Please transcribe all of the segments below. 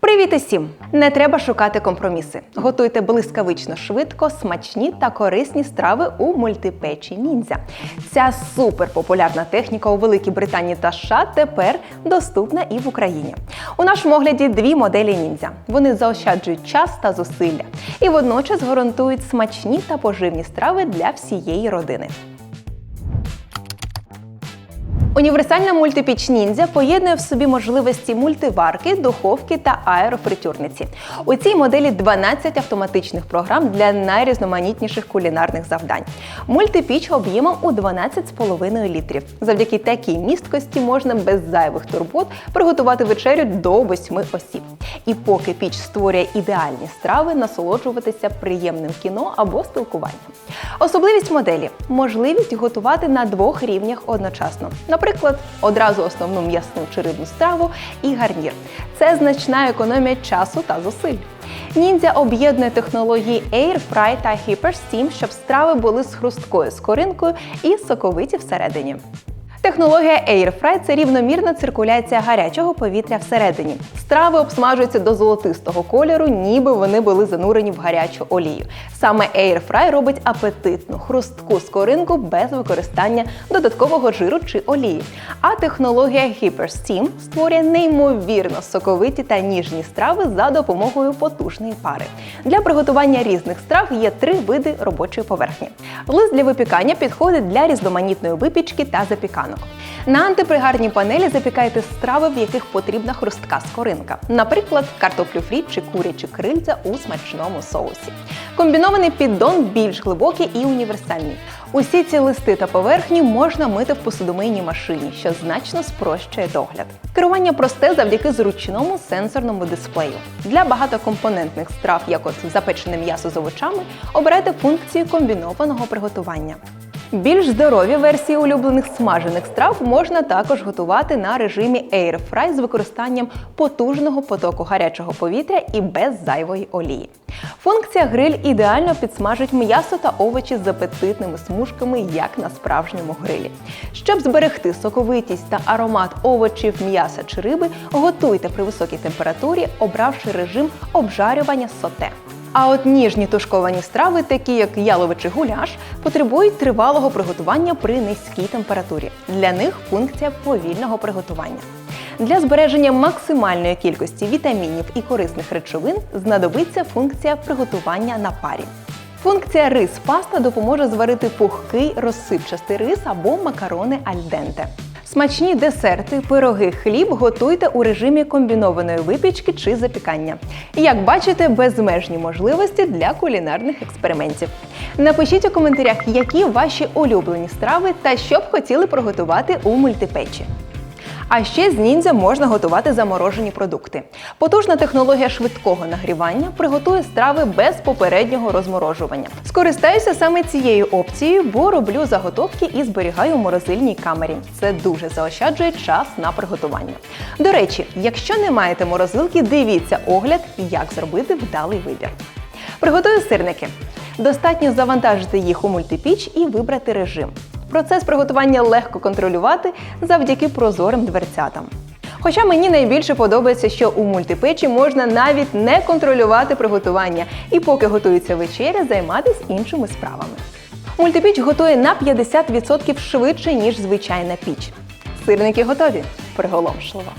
Привіт усім! Не треба шукати компроміси. Готуйте блискавично швидко, смачні та корисні страви у мультипечі ніндзя. Ця суперпопулярна техніка у Великій Британії та США тепер доступна і в Україні. У нашому огляді дві моделі ніндзя. Вони заощаджують час та зусилля і водночас гарантують смачні та поживні страви для всієї родини. Універсальна мультипіч ніндзя поєднує в собі можливості мультиварки, духовки та аерофритюрниці. У цій моделі 12 автоматичних програм для найрізноманітніших кулінарних завдань. Мультипіч об'ємом у 12,5 літрів. Завдяки такій місткості можна без зайвих турбот приготувати вечерю до 8 осіб. І поки піч створює ідеальні страви, насолоджуватися приємним кіно або спілкуванням. Особливість моделі можливість готувати на двох рівнях одночасно. Наприклад, одразу основну м'ясну чи рибну страву і гарнір. Це значна економія часу та зусиль. Ніндзя об'єднує технології Air Fry та Hyper Steam, щоб страви були з хрусткою скоринкою і соковиті всередині. Технологія Air Fry – це рівномірна циркуляція гарячого повітря всередині. Страви обсмажуються до золотистого кольору, ніби вони були занурені в гарячу олію. Саме Air Fry робить апетитну, хрустку скоринку без використання додаткового жиру чи олії. А технологія Hyper Steam створює неймовірно соковиті та ніжні страви за допомогою потужної пари. Для приготування різних страв є три види робочої поверхні. Лист для випікання підходить для різноманітної випічки та запіканок. На антипригарній панелі запікайте страви, в яких потрібна хрустка скоринка, наприклад, картоплю фрі чи курячі крильця у смачному соусі. Комбінований піддон більш глибокий і універсальний. Усі ці листи та поверхні можна мити в посудомийній машині, що значно спрощує догляд. Керування просте завдяки зручному сенсорному дисплею. Для багатокомпонентних страв, як от запечене м'ясо з овочами, обирайте функцію комбінованого приготування. Більш здорові версії улюблених смажених страв можна також готувати на режимі Air Fry з використанням потужного потоку гарячого повітря і без зайвої олії. Функція гриль ідеально підсмажить м'ясо та овочі з апетитними смужками, як на справжньому грилі. Щоб зберегти соковитість та аромат овочів, м'яса чи риби, готуйте при високій температурі, обравши режим обжарювання соте. А от ніжні тушковані страви, такі як яловичий гуляш, потребують тривалого приготування при низькій температурі. Для них функція повільного приготування. Для збереження максимальної кількості вітамінів і корисних речовин знадобиться функція приготування на парі. Функція рис паста допоможе зварити пухкий розсипчастий рис або макарони альденте. Смачні десерти, пироги, хліб готуйте у режимі комбінованої випічки чи запікання. Як бачите, безмежні можливості для кулінарних експериментів. Напишіть у коментарях, які ваші улюблені страви та що б хотіли приготувати у мультипечі. А ще з ніндзя можна готувати заморожені продукти. Потужна технологія швидкого нагрівання приготує страви без попереднього розморожування. Скористаюся саме цією опцією, бо роблю заготовки і зберігаю у морозильній камері. Це дуже заощаджує час на приготування. До речі, якщо не маєте морозилки, дивіться огляд, як зробити вдалий вибір. Приготую сирники. Достатньо завантажити їх у мультипіч і вибрати режим. Процес приготування легко контролювати завдяки прозорим дверцятам. Хоча мені найбільше подобається, що у мультипечі можна навіть не контролювати приготування і поки готується вечеря, займатися іншими справами. Мультипіч готує на 50% швидше, ніж звичайна піч. Сирники готові. Приголомшливо.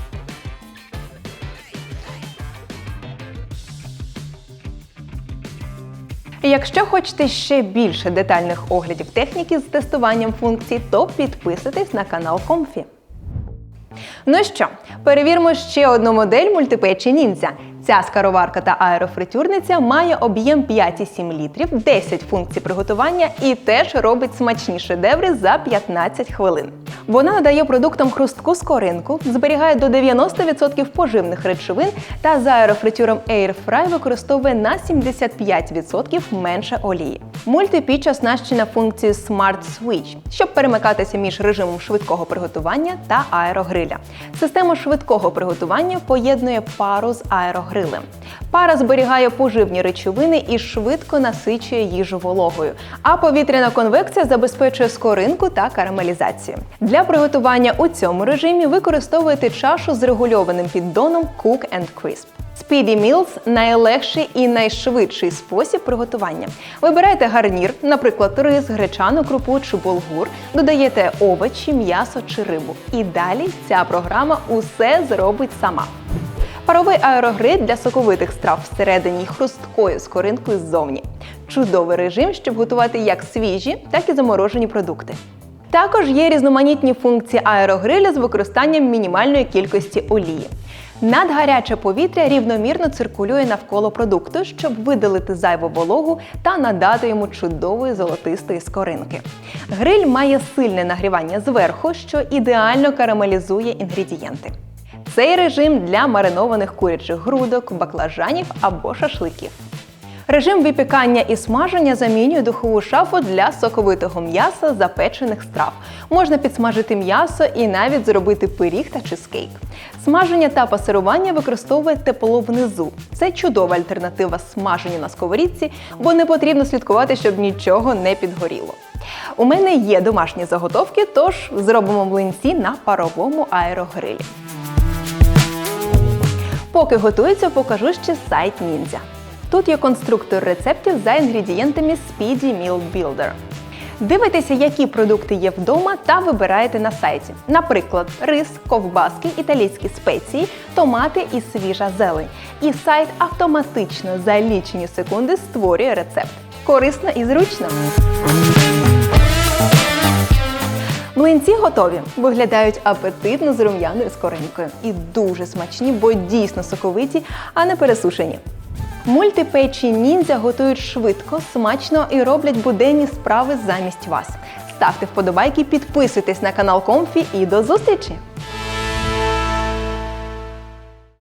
Якщо хочете ще більше детальних оглядів техніки з тестуванням функцій, то підписуйтесь на канал Comfy. Ну що, перевіримо ще одну модель мультипечі ніндзя. Ця скароварка та аерофритюрниця має об'єм 5,7 літрів, 10 функцій приготування і теж робить смачні шедеври за 15 хвилин. Вона надає продуктам хрустку скоринку, зберігає до 90% поживних речовин та за аерофритюром Air Fry використовує на 75% менше олії. Мультипіч оснащена функцією Smart Switch, щоб перемикатися між режимом швидкого приготування та аерогриля. Система швидкого приготування поєднує пару з аерогрилем. Пара зберігає поживні речовини і швидко насичує їжу вологою, а повітряна конвекція забезпечує скоринку та карамелізацію. Приготування у цьому режимі використовуєте чашу з регульованим піддоном Cook and Crisp. Speedy Meals – найлегший і найшвидший спосіб приготування. Вибирайте гарнір, наприклад, рис, гречану крупу чи булгур, додаєте овочі, м'ясо чи рибу. І далі ця програма усе зробить сама. Паровий аерогриль для соковитих страв всередині й хрусткою з коринкою ззовні. Чудовий режим, щоб готувати як свіжі, так і заморожені продукти. Також є різноманітні функції аерогриля з використанням мінімальної кількості олії. Надгаряче повітря рівномірно циркулює навколо продукту, щоб видалити зайву вологу та надати йому чудової золотистої скоринки. Гриль має сильне нагрівання зверху, що ідеально карамелізує інгредієнти. Цей режим для маринованих курячих грудок, баклажанів або шашликів. Режим випікання і смаження замінює духову шафу для соковитого м'яса запечених страв. Можна підсмажити м'ясо і навіть зробити пиріг та чизкейк. Смаження та пасирування використовує тепло внизу. Це чудова альтернатива смаженню на сковорідці, бо не потрібно слідкувати, щоб нічого не підгоріло. У мене є домашні заготовки, тож зробимо млинці на паровому аерогрилі. Поки готується, покажу ще сайт Ніндзя. Тут є конструктор рецептів за інгредієнтами Speedy Meal Builder. Дивитеся, які продукти є вдома, та вибираєте на сайті. Наприклад, рис, ковбаски, італійські спеції, томати і свіжа зелень. І сайт автоматично за лічені секунди створює рецепт. Корисно і зручно. Млинці готові. Виглядають апетитно з рум'яною скоринкою. І дуже смачні, бо дійсно соковиті, а не пересушені. Мультипечі ніндзя готують швидко, смачно і роблять буденні справи замість вас. Ставте вподобайки, підписуйтесь на канал Комфі і до зустрічі!